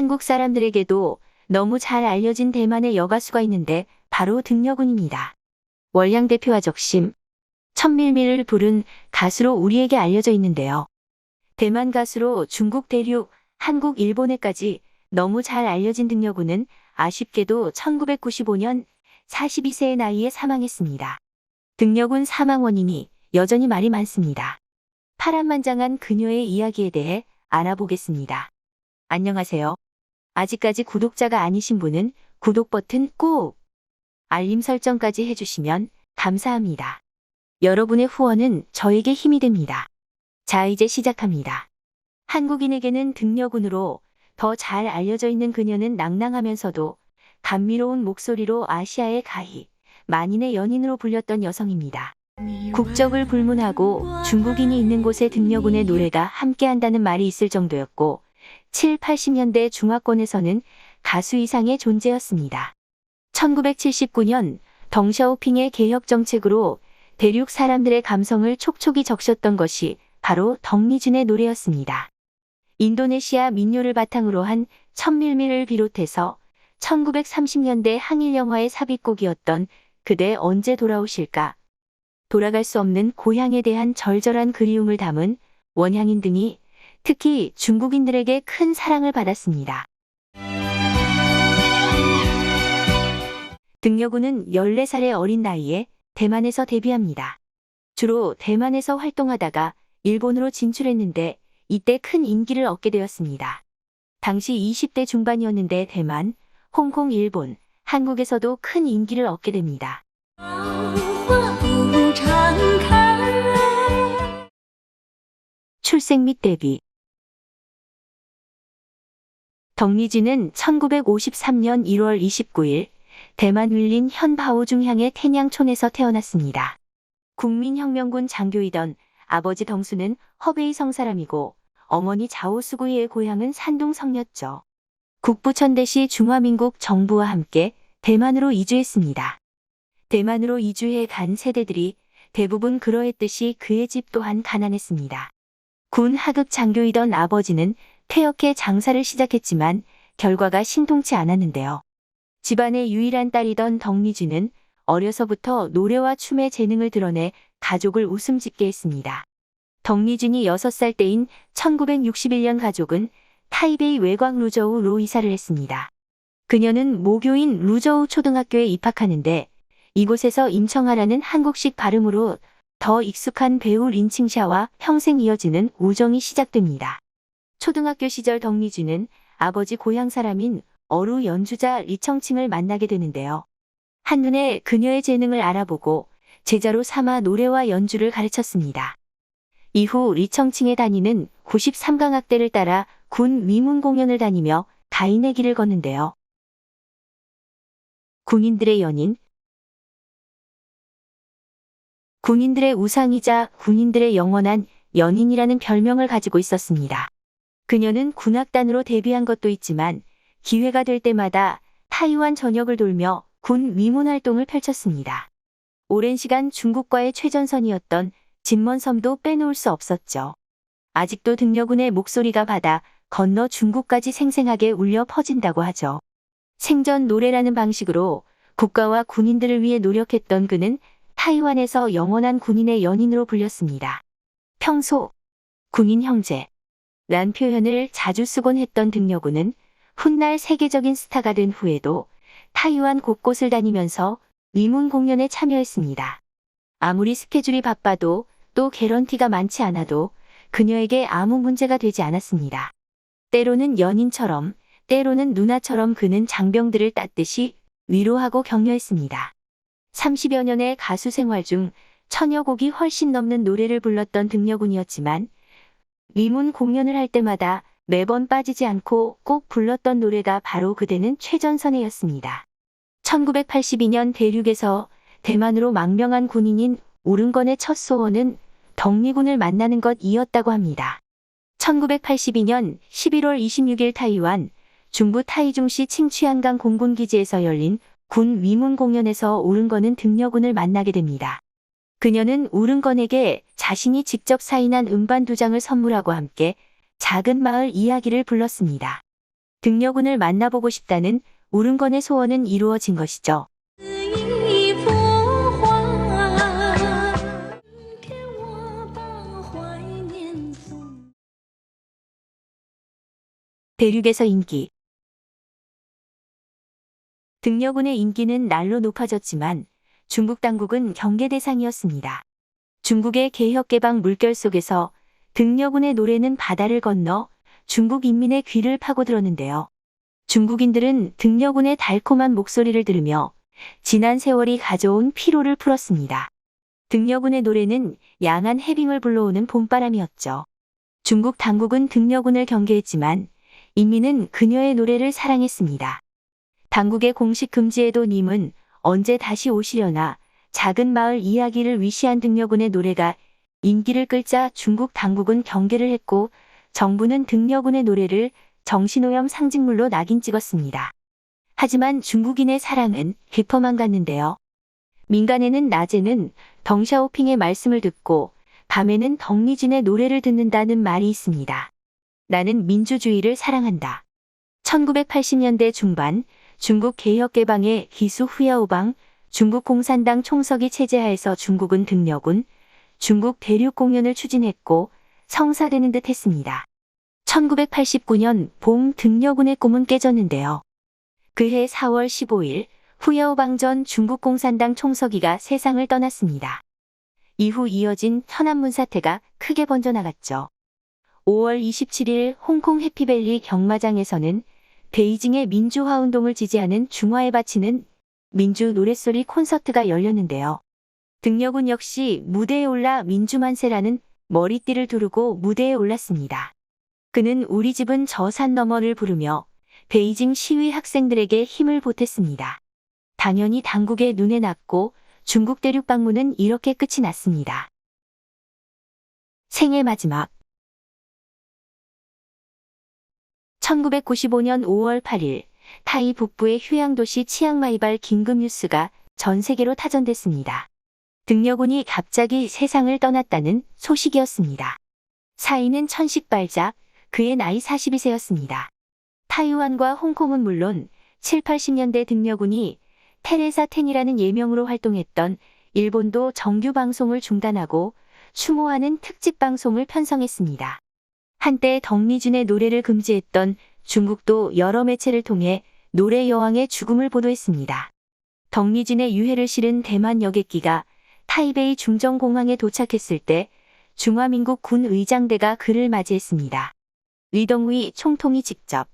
한국 사람들에게도 너무 잘 알려진 대만의 여가수가 있는데 바로 등려군입니다. 월량 대표와 적심, 천밀밀을 부른 가수로 우리에게 알려져 있는데요. 대만 가수로 중국 대륙, 한국, 일본에까지 너무 잘 알려진 등려군은 아쉽게도 1995년 42세의 나이에 사망했습니다. 등려군 사망 원인이 여전히 말이 많습니다. 파란만장한 그녀의 이야기에 대해 알아보겠습니다. 안녕하세요. 아직까지 구독자가 아니신 분은 구독 버튼 꾹! 알림 설정까지 해주시면 감사합니다. 여러분의 후원은 저에게 힘이 됩니다. 자, 이제 시작합니다. 한국인에게는 등려군으로 더 잘 알려져 있는 그녀는 낭낭하면서도 감미로운 목소리로 아시아의 가히, 만인의 연인으로 불렸던 여성입니다. 국적을 불문하고 중국인이 있는 곳에 등려군의 노래가 함께한다는 말이 있을 정도였고 7, 80년대 중화권에서는 가수 이상의 존재였습니다. 1979년 덩샤오핑의 개혁 정책으로 대륙 사람들의 감성을 촉촉이 적셨던 것이 바로 덕미준의 노래였습니다. 인도네시아 민요를 바탕으로 한 천밀밀을 비롯해서 1930년대 항일 영화의 삽입곡이었던 그대 언제 돌아오실까? 돌아갈 수 없는 고향에 대한 절절한 그리움을 담은 원향인 등이 특히 중국인들에게 큰 사랑을 받았습니다. 등여군은 14살의 어린 나이에 대만에서 데뷔합니다. 주로 대만에서 활동하다가 일본으로 진출했는데 이때 큰 인기를 얻게 되었습니다. 당시 20대 중반이었는데 대만, 홍콩, 일본, 한국에서도 큰 인기를 얻게 됩니다. 출생 및 데뷔 덕리진은 1953년 1월 29일 대만 윌린 현 바오 중향의 텐양촌에서 태어났습니다. 국민혁명군 장교이던 아버지 덩수는 허베이 성사람이고 어머니 자오수구이의 고향은 산동 성이었죠. 국부천대시 중화민국 정부와 함께 대만으로 이주했습니다. 대만으로 이주해 간 세대들이 대부분 그러했듯이 그의 집 또한 가난했습니다. 군 하급 장교이던 아버지는 퇴역해 장사를 시작했지만 결과가 신통치 않았는데요. 집안의 유일한 딸이던 덕리주는 어려서부터 노래와 춤의 재능을 드러내 가족을 웃음짓게 했습니다. 덕리준이 6살 때인 1961년 가족은 타이베이 외곽 루저우로 이사를 했습니다. 그녀는 모교인 루저우 초등학교에 입학하는데 이곳에서 임청하라는 한국식 발음으로 더 익숙한 배우 린칭샤와 평생 이어지는 우정이 시작됩니다. 초등학교 시절 덕리주는 아버지 고향 사람인 어루 연주자 리청칭을 만나게 되는데요. 한눈에 그녀의 재능을 알아보고 제자로 삼아 노래와 연주를 가르쳤습니다. 이후 리청칭에 다니는 93강악대를 따라 군 위문 공연을 다니며 가인의 길을 걷는데요. 군인들의 연인 군인들의 우상이자 군인들의 영원한 연인이라는 별명을 가지고 있었습니다. 그녀는 군악단으로 데뷔한 것도 있지만 기회가 될 때마다 타이완 전역을 돌며 군 위문 활동을 펼쳤습니다. 오랜 시간 중국과의 최전선이었던 진먼섬도 빼놓을 수 없었죠. 아직도 등려군의 목소리가 바다 건너 중국까지 생생하게 울려 퍼진다고 하죠. 생전 노래라는 방식으로 국가와 군인들을 위해 노력했던 그는 타이완에서 영원한 군인의 연인으로 불렸습니다. 평소 군인 형제 란 표현을 자주 쓰곤 했던 등려군은 훗날 세계적인 스타가 된 후에도 타이완 곳곳을 다니면서 위문 공연에 참여했습니다. 아무리 스케줄이 바빠도 또 개런티가 많지 않아도 그녀에게 아무 문제가 되지 않았습니다. 때로는 연인처럼, 때로는 누나처럼 그는 장병들을 따뜻이 위로하고 격려했습니다. 30여 년의 가수 생활 중 천여 곡이 훨씬 넘는 노래를 불렀던 등려군이었지만 위문 공연을 할 때마다 매번 빠지지 않고 꼭 불렀던 노래가 바로 그대는 최전선에였습니다. 1982년 대륙에서 대만으로 망명한 군인인 오른건의 첫 소원은 덕리군을 만나는 것이었다고 합니다. 1982년 11월 26일 타이완 중부 타이중시 칭취한강 공군기지에서 열린 군 위문 공연에서 오른건은 등려군을 만나게 됩니다. 그녀는 우른건에게 자신이 직접 사인한 음반 두 장을 선물하고 함께 작은 마을 이야기를 불렀습니다. 등려군을 만나보고 싶다는 우른건의 소원은 이루어진 것이죠. 대륙에서 인기 등려군의 인기는 날로 높아졌지만 중국 당국은 경계 대상이었습니다. 중국의 개혁개방 물결 속에서 등려군의 노래는 바다를 건너 중국 인민의 귀를 파고들었는데요. 중국인들은 등려군의 달콤한 목소리를 들으며 지난 세월이 가져온 피로를 풀었습니다. 등려군의 노래는 양한 해빙을 불러오는 봄바람이었죠. 중국 당국은 등려군을 경계했지만 인민은 그녀의 노래를 사랑했습니다. 당국의 공식 금지에도 님은 언제 다시 오시려나 작은 마을 이야기를 위시한 등려군의 노래가 인기를 끌자 중국 당국은 경계를 했고 정부는 등려군의 노래를 정신오염 상징물로 낙인 찍었습니다. 하지만 중국인의 사랑은 깊어만 갔는데요. 민간에는 낮에는 덩샤오핑의 말씀을 듣고 밤에는 덕리진의 노래를 듣는다는 말이 있습니다. 나는 민주주의를 사랑한다. 1980년대 중반 중국 개혁개방의 기수 후야오방 중국 공산당 총서기 체제하에서 중국은 등려군 중국 대륙 공연을 추진했고 성사되는 듯 했습니다. 1989년 봄 등려군의 꿈은 깨졌는데요. 그해 4월 15일 후야오방 전 중국 공산당 총서기가 세상을 떠났습니다. 이후 이어진 천안문 사태가 크게 번져나갔죠. 5월 27일 홍콩 해피밸리 경마장에서는 베이징의 민주화 운동을 지지하는 중화에 바치는 민주 노랫소리 콘서트가 열렸는데요. 등려군 역시 무대에 올라 민주만세라는 머리띠를 두르고 무대에 올랐습니다. 그는 우리 집은 저 산 너머를 부르며 베이징 시위 학생들에게 힘을 보탰습니다. 당연히 당국의 눈에 났고 중국 대륙 방문은 이렇게 끝이 났습니다. 생애 마지막 1995년 5월 8일 타이 북부의 휴양도시 치앙마이발 긴급 뉴스가 전 세계로 타전됐습니다. 등려군이 갑자기 세상을 떠났다는 소식이었습니다. 사인은 천식발작, 그의 나이 42세였습니다. 타이완과 홍콩은 물론 7, 80년대 등려군이 테레사 텐이라는 예명으로 활동했던 일본도 정규 방송을 중단하고 추모하는 특집 방송을 편성했습니다. 한때 덕리준의 노래를 금지했던 중국도 여러 매체를 통해 노래 여왕의 죽음을 보도했습니다. 덕리준의 유해를 실은 대만 여객기가 타이베이 중정공항에 도착했을 때 중화민국 군 의장대가 그를 맞이했습니다. 위덩위 총통이 직접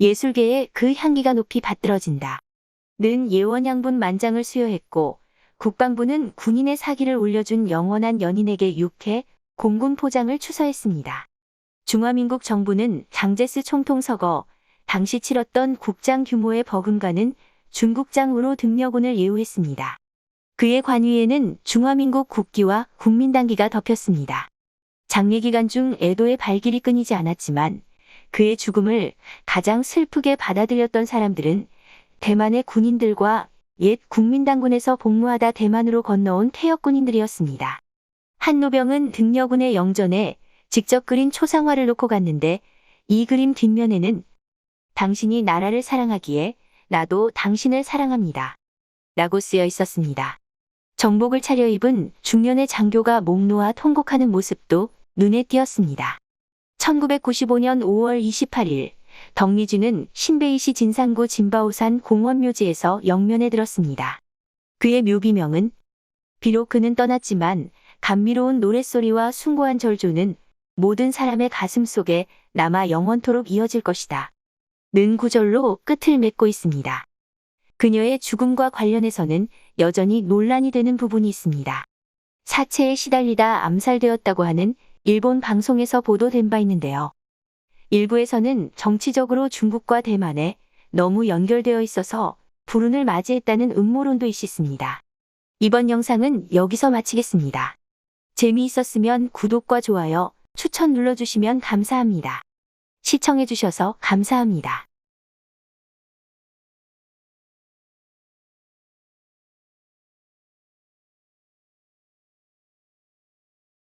예술계에 그 향기가 높이 받들어진다. 는 예원양분 만장을 수여했고 국방부는 군인의 사기를 올려준 영원한 연인에게 육해 공군 포장을 추서했습니다. 중화민국 정부는 장제스 총통 서거 당시 치렀던 국장 규모의 버금가는 중국장으로 등려군을 예우했습니다. 그의 관위에는 중화민국 국기와 국민당기가 덮였습니다. 장례 기간 중 애도의 발길이 끊이지 않았지만 그의 죽음을 가장 슬프게 받아들였던 사람들은 대만의 군인들과 옛 국민당군에서 복무하다 대만으로 건너온 퇴역 군인들이었습니다. 한노병은 등려군의 영전에 직접 그린 초상화를 놓고 갔는데 이 그림 뒷면에는 당신이 나라를 사랑하기에 나도 당신을 사랑합니다. 라고 쓰여 있었습니다. 정복을 차려입은 중년의 장교가 목 놓아 통곡하는 모습도 눈에 띄었습니다. 1995년 5월 28일 덕리주는 신베이시 진상구 진바오산 공원묘지에서 영면에 들었습니다. 그의 묘비명은 비록 그는 떠났지만 감미로운 노랫소리와 숭고한 절조는 모든 사람의 가슴 속에 남아 영원토록 이어질 것이다. 는 구절로 끝을 맺고 있습니다. 그녀의 죽음과 관련해서는 여전히 논란이 되는 부분이 있습니다. 사체에 시달리다 암살되었다고 하는 일본 방송에서 보도된 바 있는데요. 일부에서는 정치적으로 중국과 대만에 너무 연결되어 있어서 불운을 맞이했다는 음모론도 있습니다. 이번 영상은 여기서 마치겠습니다. 재미있었으면 구독과 좋아요, 추천 눌러주시면 감사합니다. 시청해주셔서 감사합니다.